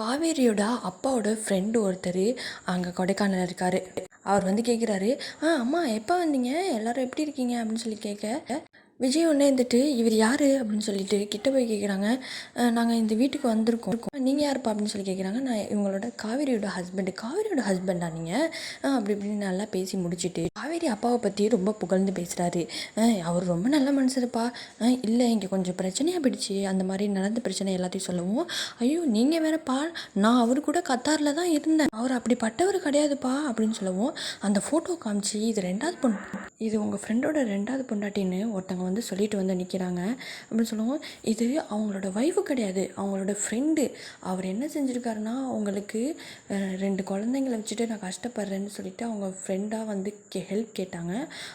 காவேரியோட அப்பாவோட ஃப்ரெண்டு ஒருத்தர் அங்கே கொடைக்கானல் இருக்கார். அவர் வந்து கேட்குறாரு ஆ அம்மா எப்போ வந்தீங்க? எல்லாரும் எப்படி இருக்கீங்க? அப்படின்னு சொல்லி கேட்க விஜய் ஒன்றே இருந்துட்டு இவர் யார்? அப்படின்னு சொல்லிட்டு கிட்ட போய் கேட்குறாங்க நாங்கள் இந்த வீட்டுக்கு வந்திருக்கோம். நீங்கள் யாருப்பா? அப்படின்னு சொல்லி கேட்குறாங்க நான் இவங்களோட காவேரியோட ஹஸ்பண்டு காவேரியோட ஹஸ்பண்டா நீங்கள் அப்படி இப்படின்னு நல்லா பேசி முடிச்சுட்டு காவேரி அப்பாவை பற்றி ரொம்ப புகழ்ந்து பேசுகிறாரு அவர் ரொம்ப நல்ல மனுஷருப்பா. இல்லை இங்கே கொஞ்சம் பிரச்சனையாக போயிடுச்சு. அந்த மாதிரி நடந்த பிரச்சனை எல்லாத்தையும் சொல்லவும். ஐயோ நீங்கள் வேறப்பா. நான் அவர் கூட கத்தாரில் தான் இருந்தேன். அவர் அப்படிப்பட்டவர் கிடையாதுப்பா. அப்படின்னு சொல்லவும். அந்த ஃபோட்டோ காமிச்சு இது ரெண்டாவது பொண்ணு. இது உங்கள் ஃப்ரெண்டோட ரெண்டாவது பொண்டாட்டின்னு ஒருத்தவங்க வந்து சொல்லிட்டு வந்து நிற்கிறாங்க அப்படின்னு சொல்லுவோம் இது அவங்களோட ஒய்ஃபு கிடையாது அவங்களோட ஃப்ரெண்டு அவர் என்ன செஞ்சுருக்காருன்னா அவங்களுக்கு ரெண்டு குழந்தைங்கள வச்சுட்டு நான் கஷ்டப்படுறேன்னு சொல்லிட்டு அவங்க ஃப்ரெண்டாக வந்து கே ஹெல்ப் கேட்டாங்க.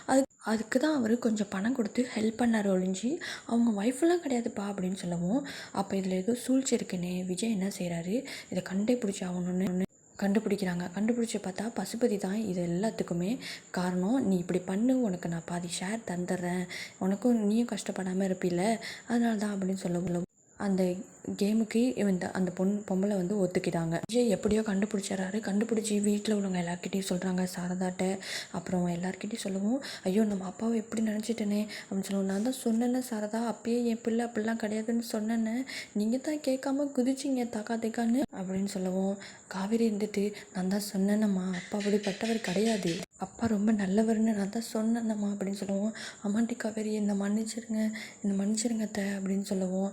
அது அதுக்கு தான் அவர் கொஞ்சம் பணம் கொடுத்து ஹெல்ப் பண்ணார் ஒழிஞ்சு அவங்க ஒய்ஃபெல்லாம் கிடையாதுப்பா அப்படின்னு சொல்லவும் அப்போ இதில் ஏதோ சூழ்ச்சி இருக்குன்னு விஜய் என்ன செய்கிறாரு இதை கண்டே பிடிச்சி ஆகணும்னு கண்டுபிடிக்கிறாங்க. கண்டுபிடிச்சி பார்த்தா பசுபதி தான் இது எல்லாத்துக்குமே காரணம். நீ இப்படி பண்ணு உனக்கு நான் பாதி ஷேர் தந்துடுறேன். உனக்கும் நீயும் கஷ்டப்படாமல் இருப்பில்ல. அதனால தான் அப்படின்னு சொல்ல அந்த கேமுக்கு இந்த அந்த பொண்ணு பொம்பளை வந்து ஒத்துக்கிட்டாங்க. விஜய் எப்படியோ கண்டுபிடிச்சிடறாரு. கண்டுபிடிச்சி வீட்டில் உள்ளவங்க எல்லாருக்கிட்டையும் சொல்கிறாங்க சாரதாட்ட. அப்புறம் எல்லாருக்கிட்டையும் சொல்லவும் ஐயோ நம்ம அப்பாவை எப்படி நினச்சிட்டேனே? அப்படின்னு சொல்லுவோம். நான் தான் சொன்னேன்னே சாரதா. அப்பயே என் பிள்ளை அப்படிலாம் கிடையாதுன்னு சொன்னேன்னு நீங்கள் தான் கேட்காம குதிச்சிங்க தாக்கா தேக்கான்னு. அப்படின்னு சொல்லவும் காவேரி இருந்துட்டு நான் தான் சொன்னேன்னம்மா அப்பா அப்படிப்பட்டவர் கிடையாது. அப்பா ரொம்ப நல்லவர்னு நான் தான் சொன்னேன்னம்மா அப்படின்னு சொல்லுவோம். அம்மாண்டி காவேரி என்னை மன்னிச்சிருங்க என்னை மன்னிச்சிருங்க அத்தை அப்படின்னு சொல்லவும்.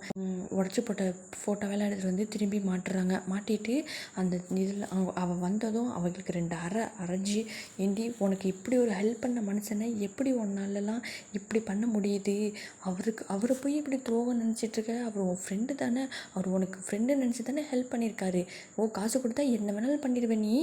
உடச்சி போட்ட ஃபோட்டோவெல்லாம் எடுத்துகிட்டு வந்து திரும்பி மாட்டுறாங்க. மாட்டிட்டு அந்த இதில் அவங்க அவள் வந்ததும் அவங்களுக்கு ரெண்டு அரை அரைஞ்சி ஏண்டி உனக்கு இப்படி ஒரு ஹெல்ப் பண்ண மனுஷனை எப்படி உன்னாலலாம் இப்படி பண்ண முடியுது? அவருக்கு அவரை போய் இப்படி துரோகம் நினச்சிட்ருக்க அவர் உன் ஃப்ரெண்டு தானே. அவர் உனக்கு ஃப்ரெண்டு நினச்சி தானே ஹெல்ப் பண்ணியிருக்காரு. ஓ காசு கொடுத்தா என்ன வேணாலும் பண்ணிடுவேன் நீ?